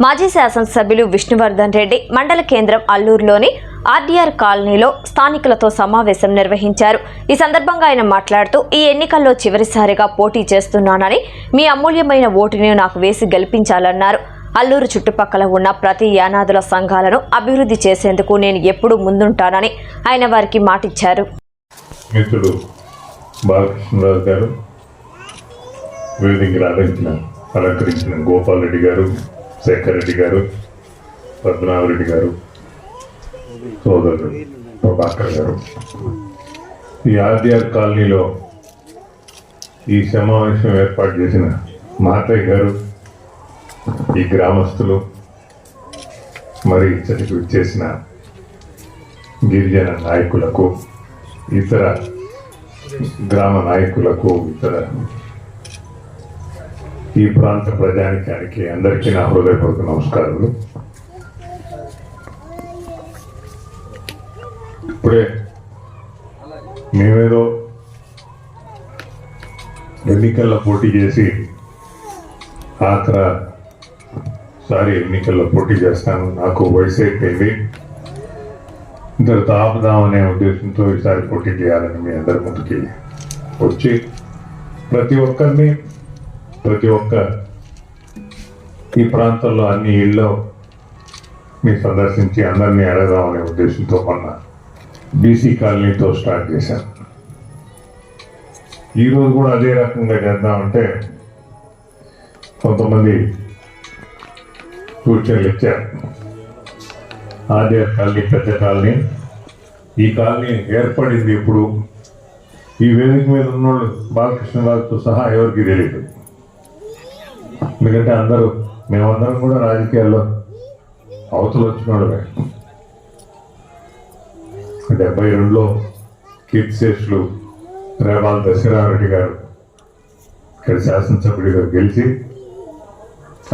మాజీ శాసనసభ్యులు విష్ణువర్ధన్ రెడ్డి మండల కేంద్రం అల్లూరులోని ఆర్డీఆర్ కాలనీలో స్థానికులతో సమావేశం నిర్వహించారు. ఈ సందర్భంగా ఆయన మాట్లాడుతూ ఈ ఎన్నికల్లో చివరిసారిగా పోటీ చేస్తున్నానని మీ అమూల్యమైన ఓటుని నాకు వేసి గెలిపించాలన్నారు. అల్లూరు చుట్టుపక్కల ఉన్న ప్రతి యానాదుల సంఘాలను అభివృద్ధి చేసేందుకు నేను ఎప్పుడూ ముందుంటానని ఆయన వారికి మాటిచ్చారు. మిత్రుడు బాలకృష్ణరాజు గారు వేదికలు అలంకరించిన అలంకరించిన గోపాల్ రెడ్డి గారు శేఖర్ రెడ్డి గారు పద్మనాభరెడ్డి గారు సోదరుడు ప్రభాకర్ గారు. ఈ ఆర్డీఆర్ కాలనీలో ఈ సమావేశం ఏర్పాటు చేసిన మాతయ్య గారు ఈ గ్రామస్తులు మరి ఇచ్చటికి చేసిన గిరిజన నాయకులకు ఇతర గ్రామ నాయకులకు ఇతర ఈ ప్రాంత ప్రజానికానికి అందరికీ నా హృదయపూర్వక నమస్కారాలు ఇప్పుడే మేమేదో ఎన్నికల్లో పోటీ చేసి ఆఖర సారి ఎన్నికల్లో పోటీ చేస్తాను. నాకు వయసు అయిపోయింది ఇంతకు తాపుదామనే ఉద్దేశంతో ఈసారి పోటీ చేయాలని మీ అందరి ముందుకి వచ్చి ప్రతి ఒక్కరిని ప్రతి ఒక్క ఈ ప్రాంతంలో అన్ని ఇళ్ళు మీ సందర్శించి అందరినీ అడగదామనే ఉద్దేశంతో మొన్న బీసీ కాలనీతో స్టార్ట్ చేశాను ఈరోజు కూడా అదే రకంగా చేద్దామంటే కొంతమంది సూచనలు ఇచ్చారు. ఆదే కాలనీ పెద్ద కాలనీ ఈ కాలనీ ఏర్పడింది ఇప్పుడు ఈ వేదిక మీద ఉన్నోళ్ళు బాలకృష్ణరాజుతో సహా ఎవరికి తెలియదు ఎందుకంటే అందరూ మేమందరం కూడా రాజకీయాల్లో అవతలు వచ్చినోళ్ళమే డెబ్బై రెండులో కీర్తిశేషులు రేవాల్ దశరారెడ్డి గారు ఇక్కడ శాసనసభ్యుడిగా గెలిచి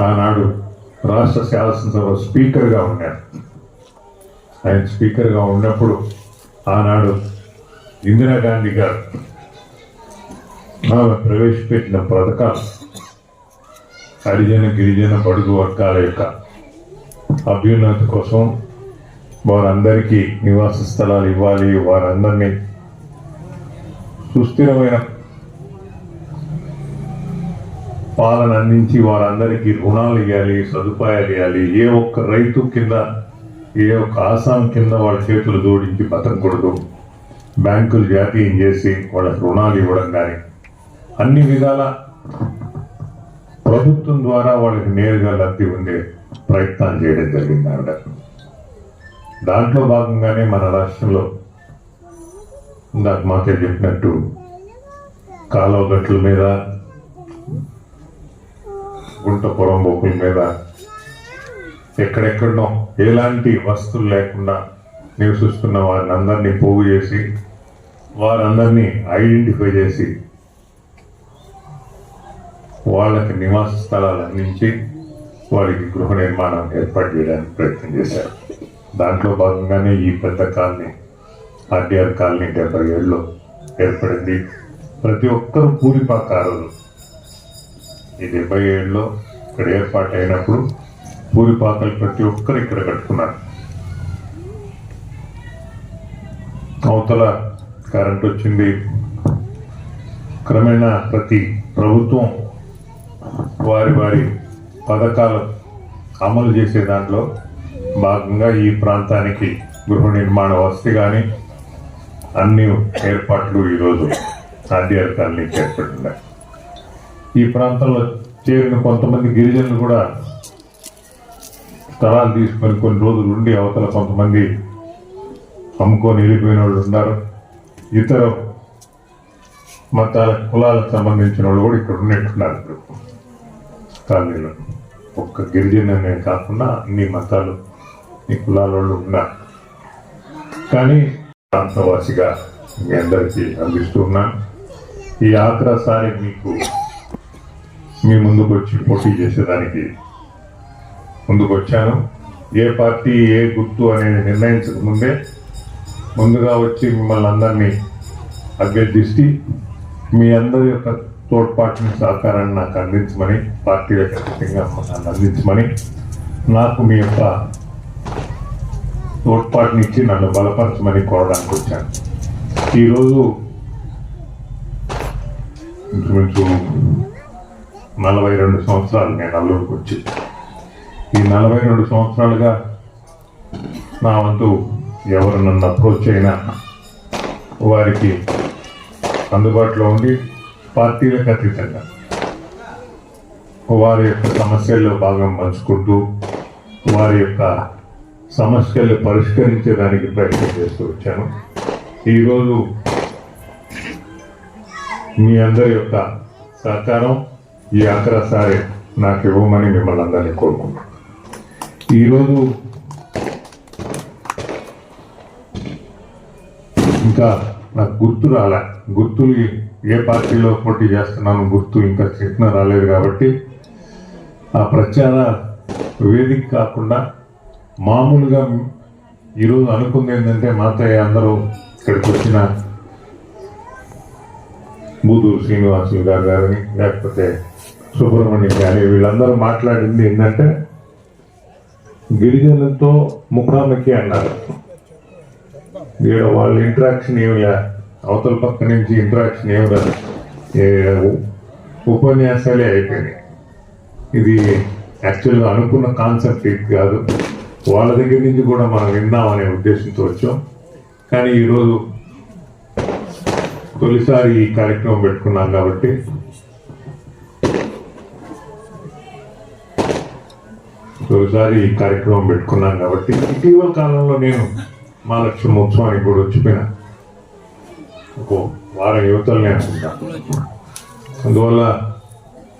ఆనాడు రాష్ట్ర శాసనసభ స్పీకర్గా ఉన్నారు. ఆయన స్పీకర్గా ఉన్నప్పుడు ఆనాడు ఇందిరాగాంధీ గారు ఆమె ప్రవేశపెట్టిన పథకాలు హరిజన గిరిజన బడుగు వర్గాల యొక్క అభ్యున్నతి కోసం వారందరికీ నివాస స్థలాలు ఇవ్వాలి. వారందరినీ సుస్థిరమైన పాలన అందించి వారందరికీ రుణాలు ఇవ్వాలి సదుపాయాలు ఇవ్వాలి. ఏ ఒక్క రైతు కింద ఏ ఒక్క ఆసాం కింద వాళ్ళ చేతులు జోడించి బతకూడదు బ్యాంకులు జాతీయం చేసి వాళ్ళకి రుణాలు ఇవ్వడం కానీ అన్ని విధాల ప్రభుత్వం ద్వారా వాళ్ళకి నేరుగా లబ్ధి ఉండే ప్రయత్నాలు చేయడం జరిగింది ఆవిడ. దాంట్లో భాగంగానే మన రాష్ట్రంలో ఇందాక మాకే చెప్పినట్టు కాలువ గట్ల మీద గుంట పొరంబోకుల మీద ఎక్కడెక్కడనో ఎలాంటి వస్తువులు లేకుండా నివసిస్తున్న వారిని అందరినీ పోగు చేసి వారందరినీ ఐడెంటిఫై చేసి వాళ్ళకి నివాస స్థలాలు అందించి వారికి గృహ నిర్మాణం ఏర్పాటు చేయడానికి ప్రయత్నం చేశారు. దాంట్లో భాగంగానే ఈ పెద్ద కాలనీ ఆర్డీఆర్ కాలనీ డెబ్బై ఏళ్ళలో ఏర్పడింది. ప్రతి ఒక్కరు పూరిపాకారులు ఈ డెబ్బై ఏళ్ళలో ఇక్కడ ఏర్పాటు అయినప్పుడు పూరిపాకలు ప్రతి ఒక్కరు ఇక్కడ కట్టుకున్నారు. అవతల కరెంట్ వచ్చింది. క్రమేణా ప్రతి ప్రభుత్వం వారి వారి పథకాలు అమలు చేసే దాంట్లో భాగంగా ఈ ప్రాంతానికి గృహ నిర్మాణ వసతి కానీ అన్ని ఏర్పాట్లు ఈరోజు ఆర్డీఆర్ కాలనీకి ఏర్పడుతున్నాయి ఈ ప్రాంతంలో చేరిన కొంతమంది గిరిజనులు కూడా స్థలాలు తీసుకొని కొన్ని రోజులు ఉండి అవతల కొంతమంది అమ్ముకొని వెళ్ళిపోయిన వాళ్ళు ఉన్నారు. ఇతర మతాల కులాలకు సంబంధించిన వాళ్ళు కూడా ఇక్కడ ఉన్నట్టున్నారు. ఇప్పుడు కాలనీలో ఒక్క గిరిజనమే కాకుండా అన్ని మతాలు ఈ కులాల వాళ్ళు ఉన్నారు. కానీ ప్రాంతవాసిగా మీ అందరికీ అందిస్తూ ఉన్నాను. ఈ ఆఖరాసారి మీకు మీ ముందుకు వచ్చి పోటీ చేసేదానికి ముందుకు వచ్చాను ఏ పార్టీ ఏ గుర్తు అనేది నిర్ణయించకముందే ముందుగా వచ్చి మిమ్మల్ని అందరినీ అభ్యర్థిస్తే మీ అందరి యొక్క తోడ్పాటుని సహకారాన్ని నాకు అందించమని పార్టీ ఖచ్చితంగా నన్ను అందించమని నాకు మీ యొక్క తోడ్పాటునిచ్చి నన్ను బలపరచమని కోరడానికి వచ్చాను. ఈరోజు ఇంచుమించు నలభై రెండు సంవత్సరాలు నేను అల్లూరుకు వచ్చి ఈ నలభై రెండు సంవత్సరాలుగా నా వంతు ఎవరు నన్ను అప్రోచ్ అయినా వారికి అందుబాటులో ఉండి పార్టీలకు అతీతంగా వారి యొక్క సమస్యల్లో భాగం పంచుకుంటూ వారి యొక్క సమస్యలు పరిష్కరించడానికి ప్రయత్నం చేస్తూ వచ్చాను. ఈరోజు మీ అందరి యొక్క సహకారం ఈ ఆఖరాసారి నాకు ఇవ్వమని మిమ్మల్ని అందరినీ కోరుకుంటున్నాను. ఈరోజు ఇంకా నాకు గుర్తు రాలే. గుర్తులు ఏ పార్టీలో పోటీ చేస్తున్నాను గుర్తు ఇంకా చిన్న రాలేదు కాబట్టి ఆ ప్రచార వేదిక కాకుండా మామూలుగా ఈరోజు అనుకుంది ఏంటంటే మాతయ్య అందరూ ఇక్కడికి వచ్చిన బూదూరు శ్రీనివాసులు గారు కానీ లేకపోతే సుబ్రహ్మణ్యం కానీ వీళ్ళందరూ మాట్లాడింది ఏంటంటే గిరిజనులతో ముఖాముఖి అన్నారు. వీళ్ళ వాళ్ళ ఇంట్రాక్షన్ ఏమిలా అవతల పక్క నుంచి ఇంటరాక్షన్ ఏమిలా ఉపన్యాసాలే అయిపోయినాయి. ఇది యాక్చువల్గా అనుకున్న కాన్సెప్ట్ ఇది కాదు. వాళ్ళ దగ్గర నుంచి కూడా మనం విన్నామనే ఉద్దేశంతో వచ్చాం. కానీ ఈరోజు తొలిసారి ఈ కార్యక్రమం పెట్టుకున్నాం కాబట్టి తొలిసారి ఈ కార్యక్రమం పెట్టుకున్నాం కాబట్టి ఇటీవల కాలంలో నేను మహాలక్ష్మి ఉత్సవానికి కూడా వచ్చిపోయినా. ఒక వారం యువతలు అనుకుంటా. అందువల్ల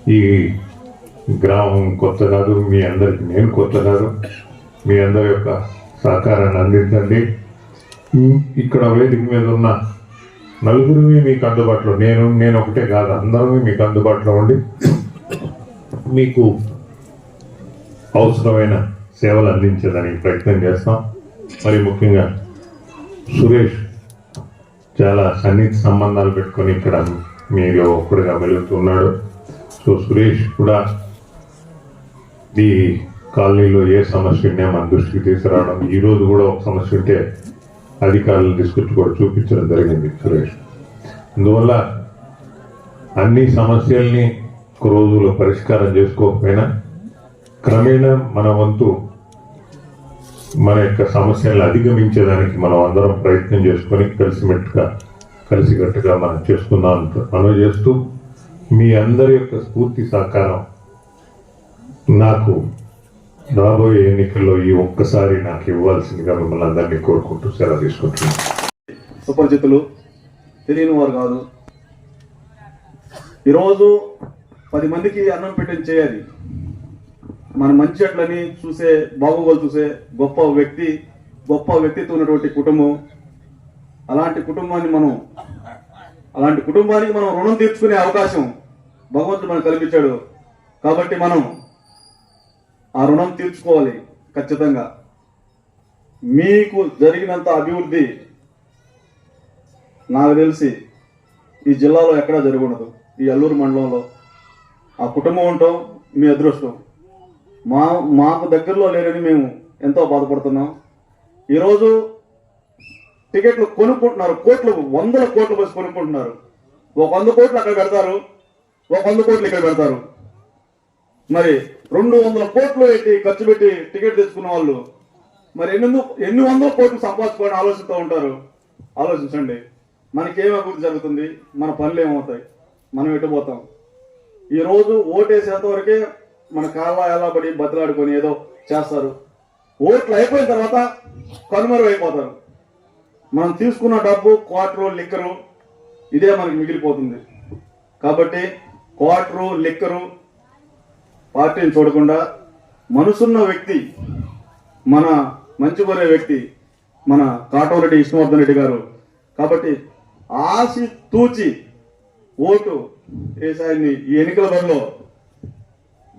ఈ గ్రామం కొత్త కాదు మీ అందరికి నేను కొత్త కాదు. మీ అందరి యొక్క సహకారాన్ని అందించండి. ఇక్కడ వేదిక మీద ఉన్న నలుగురివి మీకు అందుబాటులో నేను నేను ఒకటే కాదు అందరూ మీకు అందుబాటులో ఉండి మీకు అవసరమైన సేవలు అందించేదానికి ప్రయత్నం చేస్తాం. మరి ముఖ్యంగా సురేష్ చాలా సన్నిహిత సంబంధాలు పెట్టుకొని ఇక్కడ మీలో ఒక్కడిగా వెలుగుతున్నాడు సో సురేష్ కూడా ఈ కాలనీలో ఏ సమస్య ఉన్నా మన దృష్టికి తీసుకురావడం. ఈరోజు కూడా ఒక సమస్య ఉంటే అధికారులు తీసుకొచ్చి కూడా చూపించడం జరిగింది సురేష్. అందువల్ల అన్ని సమస్యల్ని ఒక రోజులో పరిష్కారం చేసుకోకపోయినా క్రమేణా మన వంతు మన యొక్క సమస్యలను అధిగమించేదానికి మనం అందరం ప్రయత్నం చేసుకొని కలిసిమెట్టుగా కలిసికట్టుగా మనం చేసుకుందాం మనం చేస్తూ మీ అందరి యొక్క స్ఫూర్తి సహకారం నాకు రాబోయే ఎన్నికల్లో ఈ ఒక్కసారి నాకు ఇవ్వాల్సిందిగా మిమ్మల్ని అందరినీ కోరుకుంటూ సెలవు తీసుకుంటున్నాను. సుపరిచితులు తెలియని వారు కాదు. ఈరోజు పది మందికి అన్నం పెట్టని చేయాలి. మన మంచి చెట్లని చూసే బాగోగులు చూసే గొప్ప వ్యక్తి గొప్ప వ్యక్తిత్వం ఉన్నటువంటి కుటుంబం. అలాంటి కుటుంబాన్ని మనం అలాంటి కుటుంబానికి మనం రుణం తీర్చుకునే అవకాశం భగవంతుడు మనకు కల్పించాడు. కాబట్టి మనం ఆ రుణం తీర్చుకోవాలి ఖచ్చితంగా. మీకు జరిగినంత అభివృద్ధి నాకు తెలిసి ఈ జిల్లాలో ఎక్కడా జరిగి ఈ అల్లూరు మండలంలో ఆ కుటుంబం ఉండటం మీ అదృష్టం. మా మాకు దగ్గరలో లేరని మేము ఎంతో బాధపడుతున్నాం. ఈరోజు టికెట్లు కొనుక్కుంటున్నారు. కోట్లు వందల కోట్లు బస్సు కొనుక్కుంటున్నారు. ఒక వంద కోట్లు అక్కడ పెడతారు. ఒక వంద కోట్లు ఇక్కడ పెడతారు. మరి రెండు వందల కోట్లు పెట్టి ఖర్చు పెట్టి టికెట్ తెచ్చుకున్న వాళ్ళు మరి ఎన్ని ఎన్ని వందల కోట్లు సంపాదించుకోవాలని ఆలోచిస్తూ ఉంటారు? ఆలోచించండి. మనకేం అభివృద్ధి జరుగుతుంది? మన పనులు ఏమవుతాయి? మనం ఎటుపోతాం ఈరోజు ఓటేసేంత వరకే మన కాళ్ళ ఎలా పడి బతిలాడుకొని ఏదో చేస్తారు. ఓట్లు అయిపోయిన తర్వాత కనుమరుగు అయిపోతారు. మనం తీసుకున్న డబ్బు క్వార్టరు లిక్కరు ఇదే మనకి మిగిలిపోతుంది. కాబట్టి క్వార్టరు లిక్కరు పార్టీని చూడకుండా మనసున్న వ్యక్తి మన మంచి కోరే వ్యక్తి మన కాటోరెడ్డి విష్ణువర్ధన్ రెడ్డి గారు. కాబట్టి ఆశి తూచి ఓటు వేసాయని ఈ ఎన్నికల బరిలో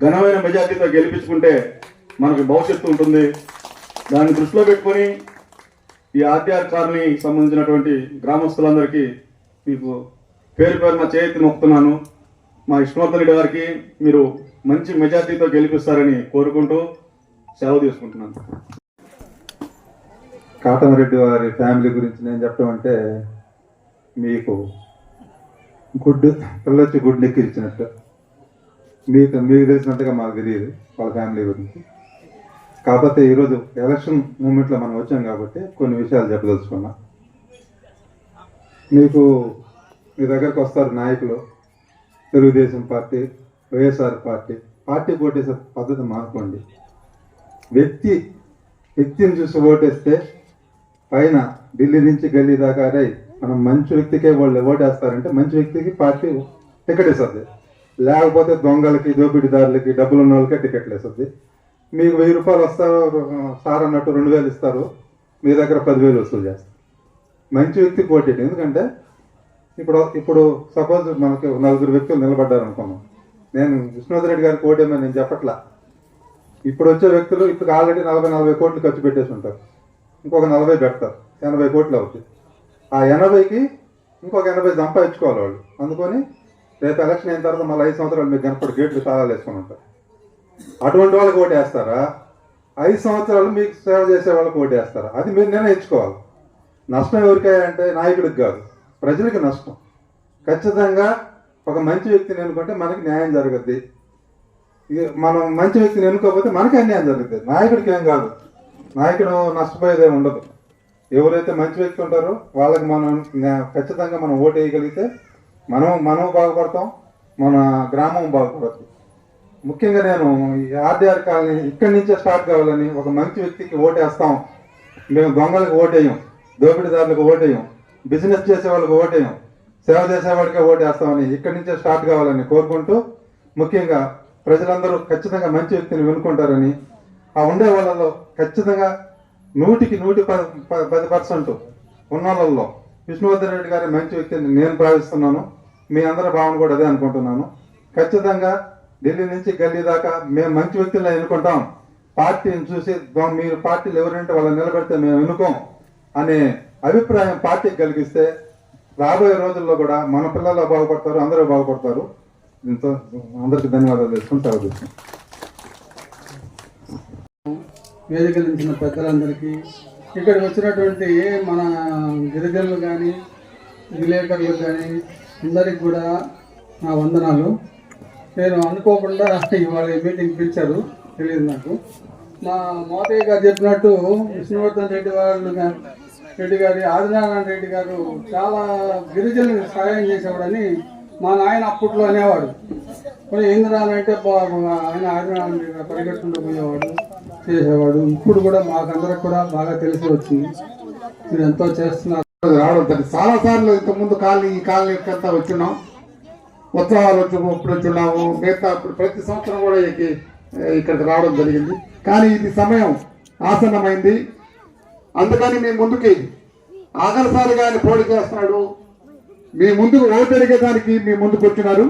ఘనమైన మెజార్టీతో గెలిపించుకుంటే మనకు భవిష్యత్తు ఉంటుంది. దాన్ని దృష్టిలో పెట్టుకొని ఈ ఆర్టీఆర్ కార్ని సంబంధించినటువంటి గ్రామస్తులందరికీ మీకు పేరు పేరున చేతి మొక్కుతున్నాను మా విష్ణువర్ధన్ గారికి మీరు మంచి మెజార్టీతో గెలిపిస్తారని కోరుకుంటూ సెలవు తీసుకుంటున్నాను. కాటమరెడ్డి వారి ఫ్యామిలీ గురించి నేను చెప్పడం అంటే మీకు గుడ్ పిల్లొచ్చి గుడ్ నెక్కిరిచినట్టు మీకు మీకు తెలిసినట్టుగా మాకు తెలియదు వాళ్ళ ఫ్యామిలీ గురించి. కాకపోతే ఈరోజు ఎలక్షన్ మూమెంట్లో మనం వచ్చాం కాబట్టి కొన్ని విషయాలు చెప్పదలుచుకున్నా. మీకు మీ దగ్గరకు వస్తారు నాయకులు Telugu Desam party YSR party. Party ఓటేసే పద్ధతి మార్చుకోండి. వ్యక్తి వ్యక్తిని చూసి ఓటేస్తే పైన ఢిల్లీ నుంచి గల్లీ దాకా అరే మనం మంచి వ్యక్తికే వాళ్ళు ఓటేస్తారంటే మంచి వ్యక్తికి పార్టీ టికెట్ ఇస్తుంది. లేకపోతే దొంగలకి దోపిడీదారులకి డబ్బులు ఉన్న వాళ్ళకే టికెట్లు వేస్తుంది మీకు వెయ్యి రూపాయలు వస్తారు సార్ అన్నట్టు రెండు వేలు ఇస్తారు. మీ దగ్గర పదివేలు వసూలు చేస్తారు. మంచి వ్యక్తి పోటీ ఎందుకంటే ఇప్పుడు ఇప్పుడు సపోజ్ మనకి నలుగురు వ్యక్తులు నిలబడ్డారు అనుకున్నాం నేను విష్ణువర్ధన్ రెడ్డి గారికి ఓటేమని నేను చెప్పట్లా. ఇప్పుడు వచ్చే వ్యక్తులు ఇప్పుడు ఆల్రెడీ నలభై నలభై కోట్లు ఖర్చు పెట్టేసి ఉంటారు. ఇంకొక నలభై పెడతారు. ఎనభై కోట్లు అవుతాయి. ఆ ఎనభైకి ఇంకొక ఎనభై సంపాదించుకోవాలి వాళ్ళు. అందుకని రేపు ఎలక్షన్ అయిన తర్వాత మళ్ళీ ఐదు సంవత్సరాలు మీకు కనపడి గేట్లు తాళాలు వేసుకుని ఉంటారు అటువంటి వాళ్ళకి ఓటు వేస్తారా? ఐదు సంవత్సరాలు మీకు సేవ చేసే వాళ్ళకి ఓటు వేస్తారా? అది మీరు నిర్ణయించుకోవాలి. నష్టం ఎవరికాయంటే నాయకుడికి కాదు ప్రజలకి నష్టం. ఖచ్చితంగా ఒక మంచి వ్యక్తిని ఎన్నుకుంటే మనకి న్యాయం జరుగుద్ది. మనం మంచి వ్యక్తిని ఎన్నుకోకపోతే మనకి అన్యాయం జరుగుతుంది నాయకుడికి ఏం కాదు. నాయకుడు నష్టపోయేదే ఉండదు. ఎవరైతే మంచి వ్యక్తి ఉంటారో వాళ్ళకి మనం ఖచ్చితంగా మనం ఓటు వేయగలిగితే మనం మనం బాగుపడతాం మన గ్రామం బాగుపడుతుంది. ముఖ్యంగా నేను ఈ ఆర్డీఆర్ కాలనీ ఇక్కడి నుంచే స్టార్ట్ కావాలని ఒక మంచి వ్యక్తికి ఓటేస్తాం. మేము దొంగలకు ఓటేయం దోపిడీదారులకు ఓటేయం బిజినెస్ చేసే వాళ్ళకి ఓటేయం సేవ చేసే వాడికే ఓటేస్తామని ఇక్కడి నుంచే స్టార్ట్ కావాలని కోరుకుంటూ ముఖ్యంగా ప్రజలందరూ ఖచ్చితంగా మంచి వ్యక్తిని వినుకుంటారని ఆ ఉండే వాళ్ళలో ఖచ్చితంగా నూటికి నూటి పది పర్సెంట్ ఉన్న వాళ్ళల్లో విష్ణువర్ధన్ రెడ్డి గారి మంచి వ్యక్తిని నేను భావిస్తున్నాను. మీ అందరి భావన కూడా అదే అనుకుంటున్నాను. ఖచ్చితంగా ఢిల్లీ నుంచి గల్లీ దాకా మేము మంచి వ్యక్తులను ఎన్నుకుంటాం. పార్టీని చూసి మీరు పార్టీలు ఎవరంటే వాళ్ళని నిలబెడితే మేము ఎన్నుకోం అనే అభిప్రాయం పార్టీకి కలిగిస్తే రాబోయే రోజుల్లో కూడా మన పిల్లలు బాగుపడతారు అందరూ బాగుపడతారు. దీంతో అందరికీ ధన్యవాదాలు తెలుసుకుంటారు వేదికలించిన పెద్దలందరికీ ఇక్కడికి వచ్చినటువంటి మన గిరిజనులు కానీ విలేకరులు కానీ అందరికి కూడా నా వందనాలు. నేను అనుకోకుండా ఇవాళ మీటింగ్ పిలిచారు. తెలియదు నాకు. మా మోతయ్య గారు చెప్పినట్టు విష్ణువర్ధన్ రెడ్డి వాళ్ళు రెడ్డి గారి ఆదినారాయణ రెడ్డి గారు చాలా గిరిజనులకు సహాయం చేసేవాడని మా నాయన అప్పట్లో అనేవాడు. మరి ఏందిరా అంటే ఆయన ఆదినారాయణ రెడ్డి పరిగెట్టుకుంటూ పోయేవాడు చేసేవాడు. ఇప్పుడు కూడా మాకందరికి కూడా బాగా తెలిసి వచ్చింది. మీరు ఎంతో చేస్తున్నారు. రావడం జరిగింది చాలా సార్లు ఇంత ముందు కాలనీ ఈ కాలనీ అంతా వచ్చినాం. ఉత్సవాలు వచ్చి ఇప్పుడు వచ్చినాము. మిగతా ప్రతి సంవత్సరం కూడా ఇక్కడికి రావడం జరిగింది. కానీ ఇది సమయం ఆసన్నమైంది. అందుకని మీ ముందుకి ఆఖరిసారిగా ఆయన పోటీ చేస్తున్నాడు. మీ ముందుకు ఓటు అడిగేదానికి మీ ముందుకు వచ్చినారు.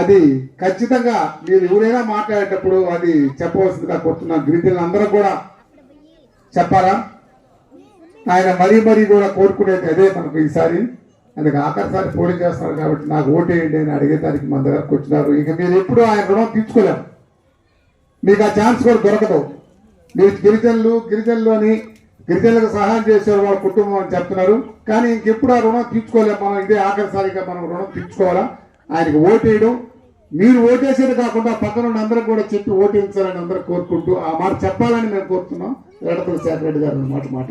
అది ఖచ్చితంగా మీరు ఎవరైనా మాట్లాడేటప్పుడు అది చెప్పవలసిందిగా కోరుతున్నాను. గిరిజనులు అందరూ కూడా చెప్పారా ఆయన మరీ మరీ కూడా కోరుకునేది అదే మనకు ఈసారి. అందుకే ఆఖరిసారి పోటీ చేస్తున్నారు కాబట్టి నాకు ఓటేయండి అని అడిగేదానికి మన దగ్గరకు వచ్చినారు. ఇక మీరు ఎప్పుడు ఆయన రుణం తీర్చుకోలేము. మీకు ఆ ఛాన్స్ కూడా దొరకదు. మీరు గిరిజనులు గిరిజనులు అని గిరిజనులకు సహాయం చేసే వాళ్ళ కుటుంబం అని చెప్తున్నారు. కానీ ఇంకెప్పుడు ఆ రుణం తీర్చుకోలేము. మనం ఇదే ఆఖరిసారిగా మనం రుణం తీర్చుకోవాలా? ఆయనకి ఓటేయడం. మీరు ఓటేసేది కాకుండా పక్కన ఉన్న కూడా చెప్పి ఓటేయించాలని అందరూ కోరుకుంటూ ఆ మాట చెప్పాలని మేము కోరుతున్నాం. ఎడపల్లి శాఖరెడ్డి గారు అన్నమాట మాట